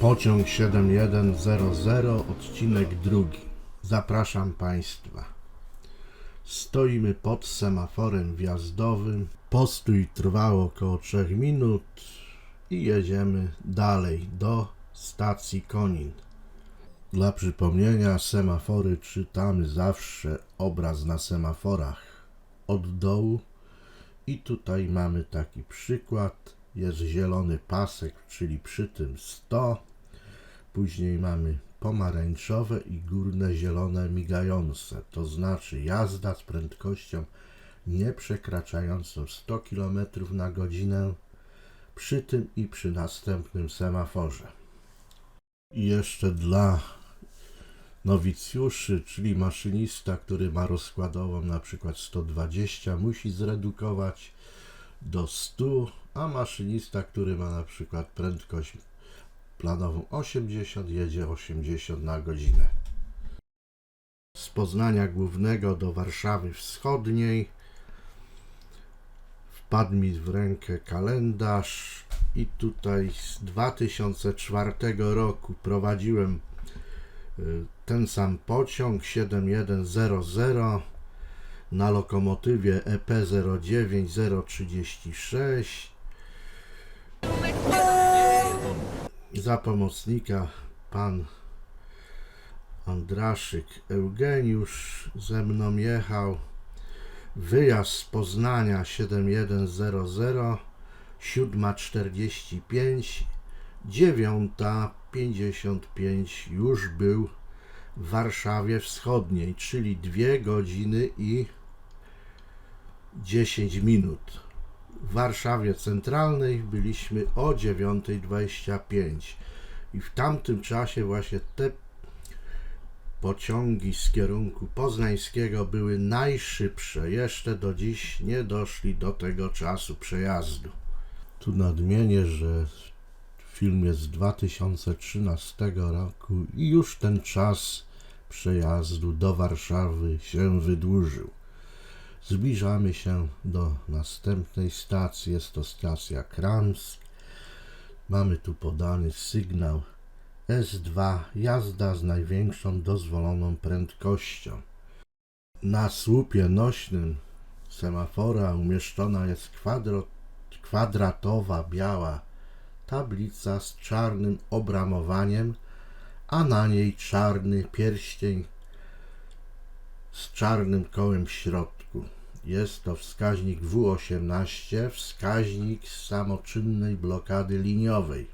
Pociąg 7100, odcinek drugi. Zapraszam Państwa. Stoimy pod semaforem wjazdowym. Postój trwał około 3 minut i jedziemy dalej do stacji Konin. Dla przypomnienia, semafory czytamy zawsze obraz na semaforach od dołu. I tutaj mamy taki przykład. Jest zielony pasek, czyli przy tym 100. Później mamy pomarańczowe i górne zielone migające. To znaczy jazda z prędkością nie przekraczającą 100 km na godzinę przy tym i przy następnym semaforze. I jeszcze dla nowicjuszy, czyli maszynista, który ma rozkładową na przykład 120, musi zredukować do 100, a maszynista, który ma na przykład prędkość planową 80, jedzie 80 na godzinę. Z Poznania Głównego do Warszawy Wschodniej wpadł mi w rękę kalendarz i tutaj z 2004 roku prowadziłem y, ten sam pociąg 7100 na lokomotywie E EP09036 za pomocnika pan Andraszyk Eugeniusz ze mną jechał wyjazd z Poznania 7100 7.45 9.55 już był w Warszawie Wschodniej, czyli 2 godziny i 10 minut. W Warszawie Centralnej byliśmy o 9.25 i w tamtym czasie właśnie te pociągi z kierunku poznańskiego były najszybsze. Jeszcze do dziś nie doszli do tego czasu przejazdu. Tu nadmienię, że film jest z 2013 roku i już ten czas przejazdu do Warszawy się wydłużył. Zbliżamy się do następnej stacji. Jest to stacja Kramsk. Mamy tu podany sygnał S2 jazda z największą dozwoloną prędkością. Na słupie nośnym semafora umieszczona jest kwadratowa biała tablica z czarnym obramowaniem, a na niej czarny pierścień z czarnym kołem w środku. Jest to wskaźnik W18, wskaźnik samoczynnej blokady liniowej.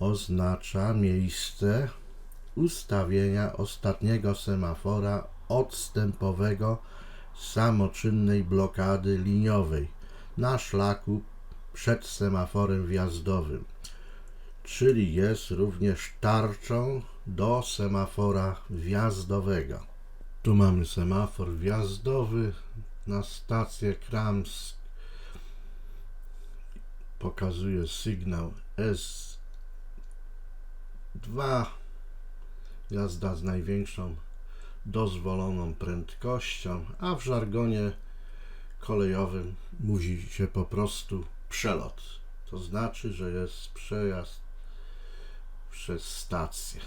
Oznacza miejsce ustawienia ostatniego semafora odstępowego samoczynnej blokady liniowej na szlaku przed semaforem wjazdowym, czyli jest również tarczą do semafora wjazdowego. Tu mamy semafor wjazdowy na stację Kramsk. Pokazuje sygnał S2. Jazda z największą dozwoloną prędkością, a w żargonie kolejowym mówi się po prostu przelot. To znaczy, że jest przejazd przez stację.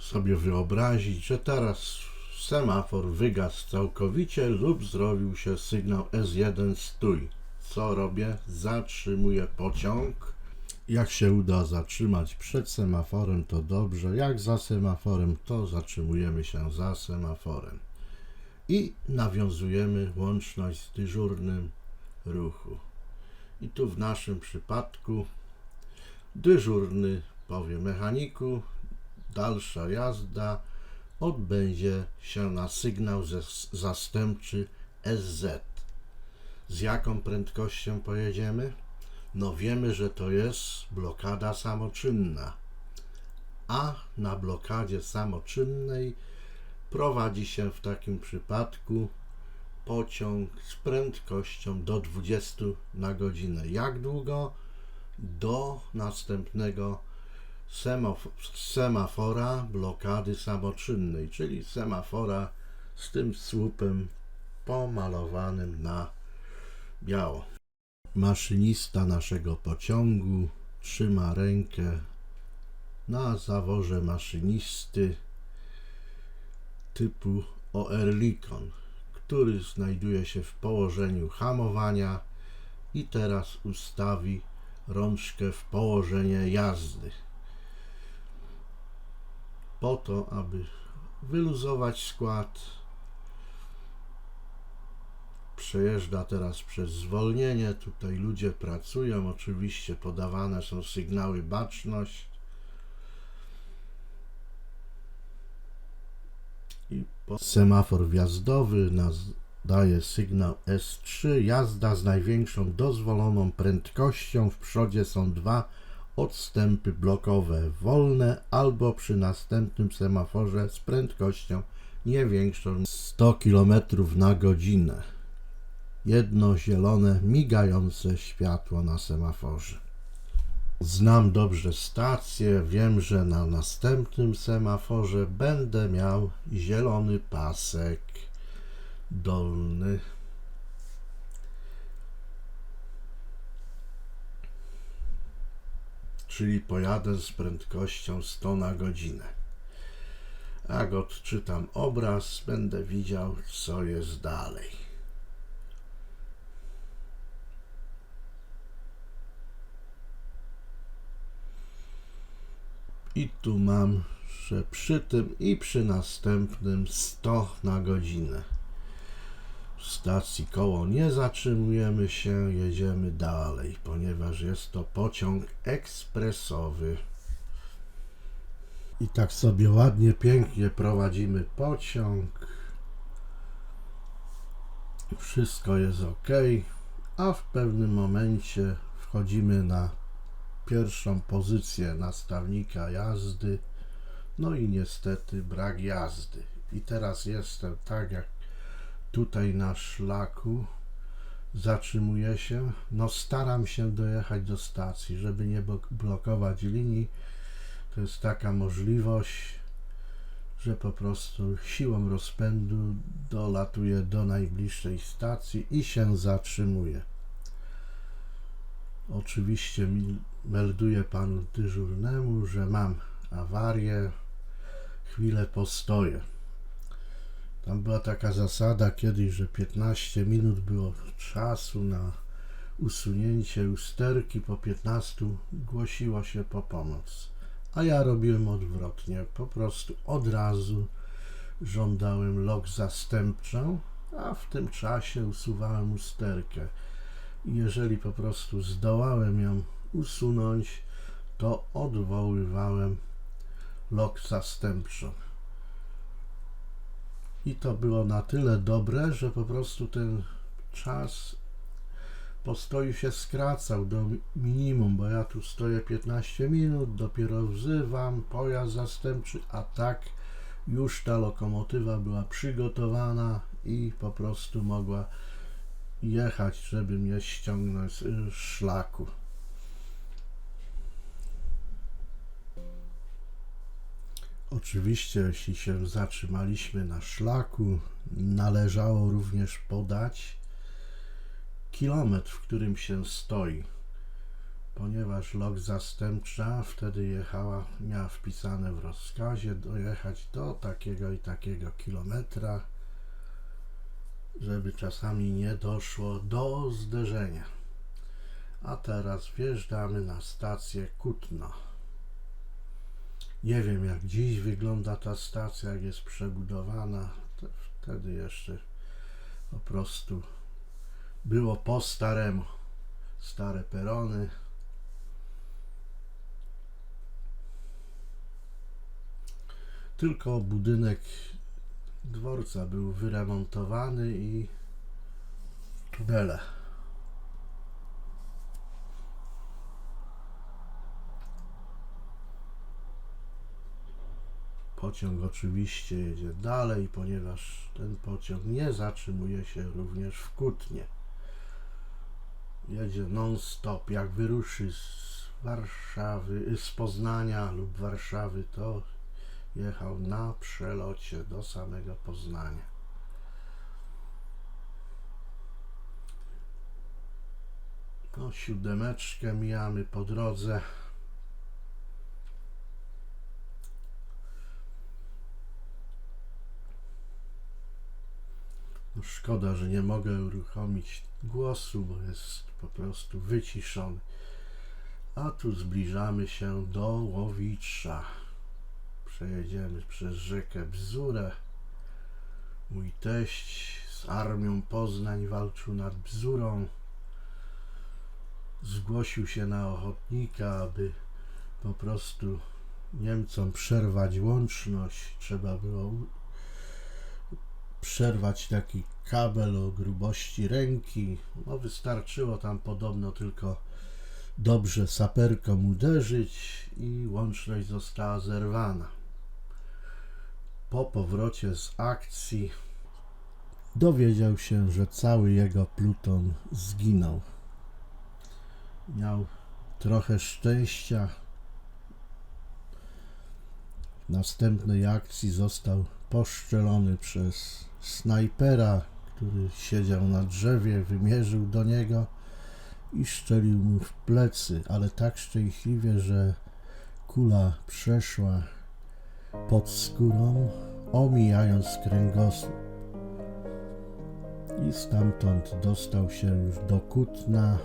Sobie wyobrazić, że teraz semafor wygasł całkowicie lub zrobił się sygnał S1 stój. Co robię? Zatrzymuję pociąg. Jak się uda zatrzymać przed semaforem, to dobrze. Jak za semaforem, to zatrzymujemy się za semaforem. I nawiązujemy łączność z dyżurnym ruchu. I tu w naszym przypadku dyżurny powie mechaniku, dalsza jazda odbędzie się na sygnał zastępczy SZ. Z jaką prędkością pojedziemy? No wiemy, że to jest blokada samoczynna. A na blokadzie samoczynnej prowadzi się w takim przypadku pociąg z prędkością do 20 na godzinę. Jak długo? Do następnego semaf- semafora blokady samoczynnej, czyli semafora z tym słupem pomalowanym na biało. Maszynista naszego pociągu trzyma rękę na zaworze maszynisty typu Oerlikon, który znajduje się w położeniu hamowania i teraz ustawi rączkę w położenie jazdy. Po to, aby wyluzować skład, przejeżdża teraz przez zwolnienie. Tutaj ludzie pracują, oczywiście podawane są sygnały baczność. I po... Semafor wjazdowy daje sygnał S3. Jazda z największą dozwoloną prędkością. W przodzie są dwa odstępy blokowe wolne albo przy następnym semaforze z prędkością nie większą niż 100 km na godzinę. Jedno zielone, migające światło na semaforze. Znam dobrze stację, wiem, że na następnym semaforze będę miał zielony pasek dolny. Czyli pojadę z prędkością 100 na godzinę. Jak odczytam obraz, będę widział, co jest dalej. I tu mam, że przy tym i przy następnym 100 na godzinę. Stacji koło nie zatrzymujemy się, jedziemy dalej, ponieważ jest to pociąg ekspresowy. I tak sobie ładnie, pięknie prowadzimy pociąg. Wszystko jest ok, a w pewnym momencie wchodzimy na pierwszą pozycję nastawnika jazdy. No i niestety brak jazdy. I teraz jestem tak jak tutaj na szlaku. Zatrzymuję się. No staram się dojechać do stacji, żeby nie blo- blokować linii. To jest taka możliwość, że po prostu siłą rozpędu dolatuję do najbliższej stacji i się zatrzymuję. Oczywiście melduje panu dyżurnemu, że mam awarię, chwilę postoję. Tam była taka zasada kiedyś, że 15 minut było czasu na usunięcie usterki, po 15 głosiło się po pomoc. A ja robiłem odwrotnie, po prostu od razu żądałem lok zastępczą, a w tym czasie usuwałem usterkę. I jeżeli po prostu zdołałem ją usunąć, to odwoływałem lok zastępczą. I to było na tyle dobre, że po prostu ten czas postoju się skracał do mi- minimum, bo ja tu stoję 15 minut, dopiero wzywam pojazd zastępczy, a tak już ta lokomotywa była przygotowana i po prostu mogła jechać, żeby mnie ściągnąć z szlaku. Oczywiście, jeśli się zatrzymaliśmy na szlaku, należało również podać kilometr, w którym się stoi, ponieważ lok zastępcza wtedy jechała, miała wpisane w rozkazie dojechać do takiego i takiego kilometra, żeby czasami nie doszło do zderzenia. A teraz wjeżdżamy na stację Kutno. Nie wiem jak dziś wygląda ta stacja, jak jest przebudowana. Wtedy jeszcze po prostu było po staremu. Stare perony. Tylko budynek dworca był wyremontowany i tunele. Pociąg oczywiście jedzie dalej, ponieważ ten pociąg nie zatrzymuje się również w Kutnie. Jedzie non-stop. Jak wyruszy z Warszawy, z Poznania lub Warszawy, to jechał na przelocie do samego Poznania. O, siódemeczkę mijamy po drodze. Szkoda, że nie mogę uruchomić głosu, bo jest po prostu wyciszony. A tu zbliżamy się do Łowicza. Przejedziemy przez rzekę Bzurę. Mój teść z armią Poznań walczył nad Bzurą. Zgłosił się na ochotnika, aby po prostu Niemcom przerwać łączność. Trzeba było przerwać taki kabel o grubości ręki. No wystarczyło tam podobno tylko dobrze saperką uderzyć i łączność została zerwana. Po powrocie z akcji dowiedział się, że cały jego pluton zginął. Miał trochę szczęścia. W następnej akcji został poszczelony przez snajpera, który siedział na drzewie, wymierzył do niego i szczelił mu w plecy, ale tak szczęśliwie, że kula przeszła pod skórą, omijając kręgosłup. I stamtąd dostał się już do Kutna.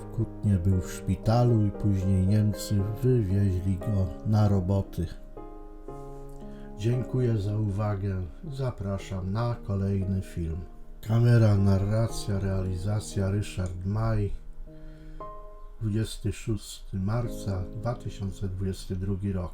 W Kutnie był w szpitalu i później Niemcy wywieźli go na roboty. Dziękuję za uwagę. Zapraszam na kolejny film. Kamera, narracja, realizacja Ryszard Maj. 26 marca 2022 rok.